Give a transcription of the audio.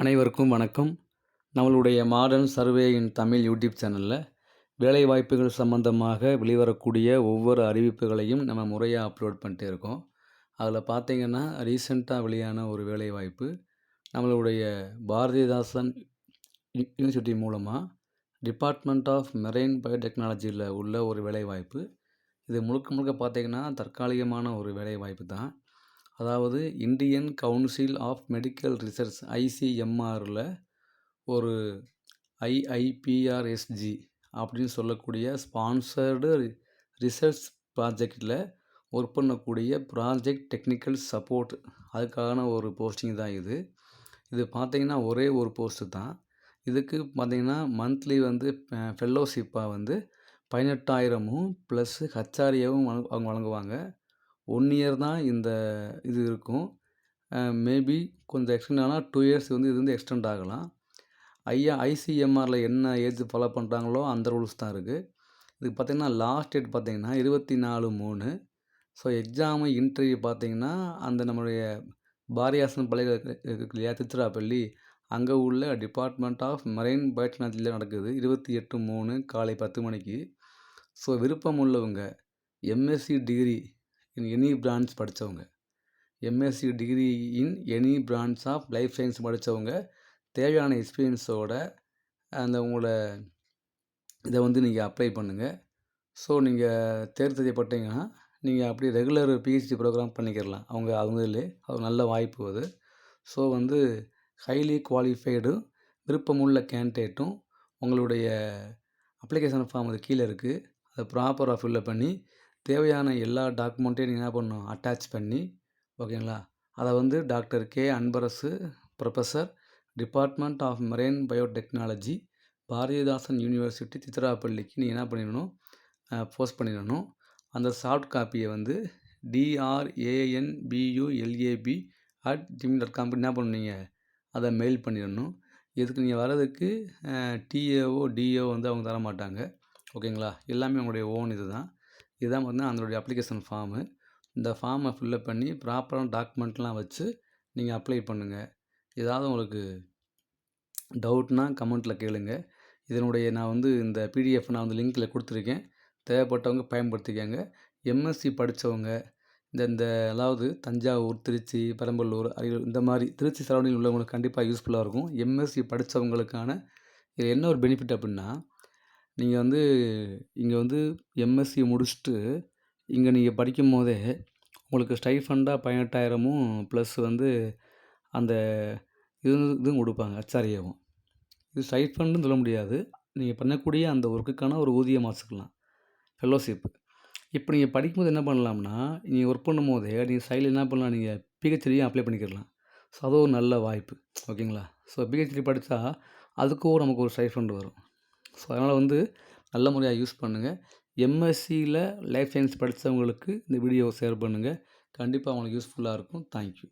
அனைவருக்கும் வணக்கம். நம்மளுடைய மாடர்ன் சர்வேயின் தமிழ் யூடியூப் சேனலில் வேலைவாய்ப்புகள் சம்மந்தமாக வெளிவரக்கூடிய ஒவ்வொரு அறிவிப்புகளையும் நம்ம முறையாக அப்லோட் பண்ணிட்டே இருக்கோம். அதில் பார்த்திங்கன்னா ரீசெண்டாக வெளியான ஒரு வேலைவாய்ப்பு நம்மளுடைய பாரதிதாசன் யூனிவர்சிட்டி மூலமாக டிபார்ட்மெண்ட் ஆஃப் மெரைன் பயோடெக்னாலஜியில் உள்ள ஒரு வேலைவாய்ப்பு. இது முழுக்க முழுக்க பார்த்திங்கன்னா தற்காலிகமான ஒரு வேலைவாய்ப்பு தான். அதாவது Indian council of medical research ஐசிஎம்ஆரில் ஒரு ஐஐபிஆர்எஸ்ஜி அப்படின்னு சொல்லக்கூடிய ஸ்பான்சர்டு ரிசர்ச் ப்ராஜெக்டில் ஒர்க் பண்ணக்கூடிய ப்ராஜெக்ட் டெக்னிக்கல் சப்போர்ட். அதுக்கான ஒரு போஸ்டிங் தான் இது. இது பார்த்திங்கன்னா ஒரே ஒரு போஸ்ட்டு தான். இதுக்கு பார்த்திங்கன்னா மந்த்லி வந்து ஃபெல்லோஷிப்பாக வந்து பதினெட்டாயிரமும் ப்ளஸ்ஸு ஹச்ஆரியாவும் அவங்க வழங்குவாங்க. ஒன் இயர் தான் இந்த இது இருக்கும். மேபி கொஞ்சம் எக்ஸ்டெண்ட் ஆனால் டூ இயர்ஸ் வந்து இது வந்து எக்ஸ்டெண்ட் ஆகலாம். ஐயா ஐசிஎம்ஆரில் என்ன ஏஜ் ஃபாலோ பண்ணுறாங்களோ அந்த ரூல்ஸ் தான் இருக்குது இதுக்கு பார்த்திங்கன்னா லாஸ்ட் டேட் பார்த்திங்கன்னா இருபத்தி நாலு மூணு. ஸோ எக்ஸாமு இன்டர்வியூ பார்த்திங்கன்னா அந்த நம்மளுடைய பாரியாசன் பள்ளிகள் இருக்கு இல்லையா? திருச்சிராப்பள்ளி. அங்கே உள்ள டிபார்ட்மெண்ட் ஆஃப் மரைன் பயோடெக்னாலஜியில் நடக்குது. இருபத்தி எட்டு மூணு காலை பத்து மணிக்கு. ஸோ விருப்பம் உள்ளவங்க MSc degree in any branch படித்தவங்க MSc degree in any branch of life science படித்தவங்க தேவையான எக்ஸ்பீரியன்ஸோட அந்த உங்களோட இதை வந்து நீங்கள் அப்ளை பண்ணுங்கள் ஸோ நீங்கள் தேர்வு செய்யப்பட்டீங்கன்னா நீங்கள் அப்படி ரெகுலர் பிஹெச்டி ப்ரோக்ராம் பண்ணிக்கிறலாம் அவங்க அவங்களே அது நல்ல வாய்ப்பு அது. ஸோ வந்து ஹைலி குவாலிஃபைடும் விருப்பமுள்ள கேண்டிடேட்டும் உங்களுடைய அப்ளிகேஷன் ஃபார்ம் அது கீழே இருக்குது அதை ப்ராப்பராக ஃபில்லப் பண்ணி தேவையான எல்லா டாக்குமெண்ட்டையும் நீங்கள் என்ன பண்ணணும்? அட்டாச் பண்ணி ஓகேங்களா அதை வந்து doctor K. Anbarasu professor department of marine biotechnology Bharathidasan university சித்திராப்பள்ளிக்கு நீங்கள் என்ன பண்ணிடணும்? போஸ்ட் பண்ணிடணும். அந்த சாஃப்ட் காப்பியை வந்து DRANBULAB at Gmail dot com என்ன பண்ணுவீங்க அதை மெயில் பண்ணிடணும். இதுக்கு நீங்கள் வர்றதுக்கு? டிஏஓ டிஓ வந்து அவங்க தர மாட்டாங்க ஓகேங்களா எல்லாமே உங்களுடைய ஓன் இது தான் இதுதான் பார்த்தீங்கன்னா அதனுடைய அப்ளிகேஷன் ஃபார்மு இந்த ஃபார்மை ஃபில்லப் பண்ணி ப்ராப்பரான டாக்குமெண்ட்லாம் வச்சு நீங்கள் அப்ளை பண்ணுங்கள் ஏதாவது உங்களுக்கு டவுட்னால் கமெண்ட்டில் கேளுங்க. இதனுடைய நான் வந்து இந்த பிடிஎஃப் நான் வந்து லிங்க்கில் கொடுத்துருக்கேன். தேவைப்பட்டவங்க பயன்படுத்திக்கங்க. எம்எஸ்சி படித்தவங்க இந்த இந்த அதாவது தஞ்சாவூர் திருச்சி பெரம்பலூர் அரியலூர் இந்த மாதிரி திருச்சி சரௌண்டிங் உள்ளவங்களுக்கு கண்டிப்பாக யூஸ்ஃபுல்லாக இருக்கும். எம்எஸ்சி படித்தவங்களுக்கான இது என்ன ஒரு பெனிஃபிட் அப்படின்னா நீங்கள் வந்து இங்கே வந்து எம்எஸ்சி முடிச்சுட்டு இங்கே நீங்கள் படிக்கும் போதே உங்களுக்கு ஸ்டைஃபண்டாக பதினெட்டாயிரமும் ப்ளஸ் வந்து அந்த இது இதுவும் கொடுப்பாங்க அச்சாரியாவும். இது ஸ்டைஃபண்டுன்னு சொல்ல முடியாது. நீங்கள் பண்ணக்கூடிய அந்த ஒர்க்குக்கான ஒரு ஊதியம் வாசிக்கலாம். ஃபெல்லோஷிப்பு இப்போ நீங்கள் படிக்கும்போது என்ன பண்ணலாம்னா நீங்கள் ஒர்க் பண்ணும் போதே நீங்கள் சைடில் என்ன பண்ணலாம் நீங்கள் பிஹெச்டியும் அப்ளை பண்ணிக்கிடலாம். ஸோ அது ஒரு நல்ல வாய்ப்பு. ஓகேங்களா ஸோ பிஹெச்டி படித்தா அதுக்கும் நமக்கு ஒரு ஸ்டைஃபண்ட் வரும். ஸோ அதனால் வந்து நல்ல முறையாக யூஸ் பண்ணுங்கள் எம்எஸ்சியில் லைஃப் சயின்ஸ் படித்தவங்களுக்கு இந்த வீடியோவை ஷேர் பண்ணுங்கள் கண்டிப்பாக அவங்களுக்கு யூஸ்ஃபுல்லாக இருக்கும். தேங்க்யூ